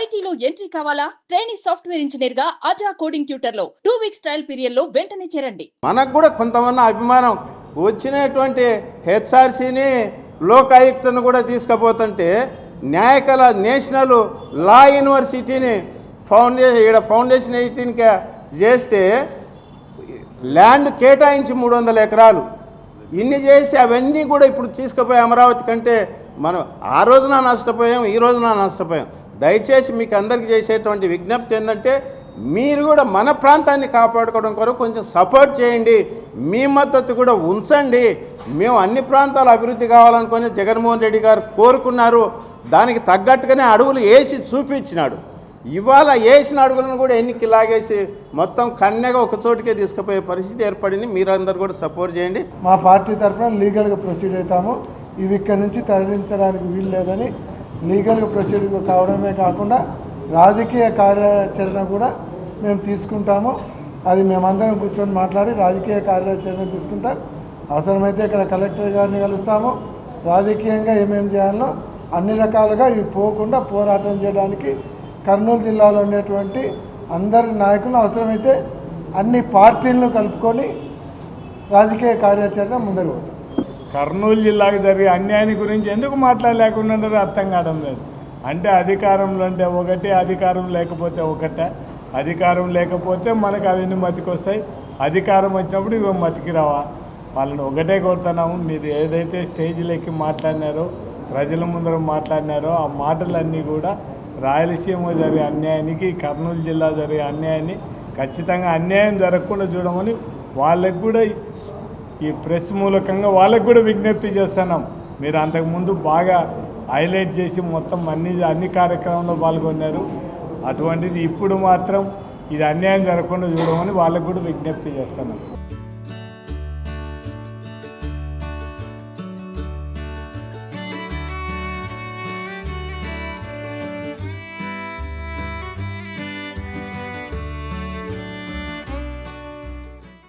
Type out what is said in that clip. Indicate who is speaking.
Speaker 1: ఐటీలో ఎంట్రీ కావాలా? Training software ఇంజనీర్గా అజా కోడింగ్ ట్యూటర్లో టూ వీక్స్ ట్రయల్ పీరియడ్లో వెంటనే చేరండి.
Speaker 2: మనకు కూడా కొంతమంది అభిమానం వచ్చినటువంటి హెచ్ఆర్సీని లోకాయుక్తను కూడా తీసుకుపోతుంటే న్యాయకళ నేషనల్ లా యూనివర్సిటీని ఫౌండేషన్ ఇక్కడ ఫౌండేషన్ ఎయిటీన్కి చేస్తే ల్యాండ్ కేటాయించి మూడు వందల ఎకరాలు. ఇన్ని చేస్తే అవన్నీ కూడా ఇప్పుడు తీసుకుపోయి అమరావతి కంటే మనం ఆ రోజున నష్టపోయాం ఈ రోజున నష్టపోయాం. దయచేసి మీకు అందరికీ చేసేటువంటి విజ్ఞప్తి ఏంటంటే మీరు కూడా మన ప్రాంతాన్ని కాపాడుకోవడం కొరకు కొంచెం సపోర్ట్ చేయండి. మీ మద్దతు కూడా ఉంచండి. మేము అన్ని ప్రాంతాలు అభివృద్ధి కావాలనుకుని జగన్మోహన్ రెడ్డి గారు కోరుకున్నారు. దానికి తగ్గట్టుగానే అడుగులు వేసి చూపించినాడు. ఇవాళ వేసిన అడుగులను కూడా ఎన్నికి లాగేసి మొత్తం కన్నెగా ఒక చోటుకే తీసుకుపోయే పరిస్థితి ఏర్పడింది. మీరందరూ కూడా సపోర్ట్ చేయండి.
Speaker 3: మా పార్టీ తరఫున లీగల్గా ప్రొసీడ్ అవుతాము. ఇవి ఇక్కడ నుంచి తరలించడానికి వీలు లేదని లీగల్గా ప్రొసీడింగ్ కావడమే కాకుండా రాజకీయ కార్యాచరణ కూడా మేము తీసుకుంటాము. అది మేమందరం కూర్చొని మాట్లాడి రాజకీయ కార్యాచరణ తీసుకుంటాం. అవసరమైతే ఇక్కడ కలెక్టర్ గారిని కలుస్తాము. రాజకీయంగా ఏమేం చేయాలో అన్ని రకాలుగా ఇవి పోకుండా పోరాటం చేయడానికి కర్నూలు జిల్లాలో ఉండేటువంటి అందరి నాయకులు అవసరమైతే అన్ని పార్టీలను కలుపుకొని రాజకీయ కార్యాచరణ ముందరు పోతాం
Speaker 4: కర్నూలు జిల్లాకు జరిగే అన్యాయాన్ని గురించి ఎందుకు మాట్లాడలేకుండా అర్థం కావడం లేదు. అంటే అధికారంలో అంటే ఒకటి అధికారం లేకపోతే ఒకటే. అధికారం లేకపోతే మనకు అవన్నీ మతికొస్తాయి అధికారం వచ్చినప్పుడు ఇవి మతికిరావా వాళ్ళని ఒకటే కోరుతున్నాము. మీరు ఏదైతే స్టేజ్లో ఎక్కి మాట్లాడినారో ప్రజల ముందర మాట్లాడినారో ఆ మాటలన్నీ కూడా రాయలసీమ జరిగే అన్యాయానికి కర్నూలు జిల్లా జరిగే అన్యాయాన్ని ఖచ్చితంగా అన్యాయం జరగకుండా చూడమని వాళ్ళకు కూడా ఈ ప్రెస్ మూలకంగా వాళ్ళకు కూడా విజ్ఞప్తి చేస్తున్నాం. మీరు అంతకుముందు బాగా హైలైట్ చేసి మొత్తం అన్ని అన్ని కార్యక్రమంలో పాల్గొన్నారు. అటువంటిది ఇప్పుడు మాత్రం ఇది అన్యాయం జరగకుండా చూడమని వాళ్ళకు కూడా విజ్ఞప్తి చేస్తున్నాం.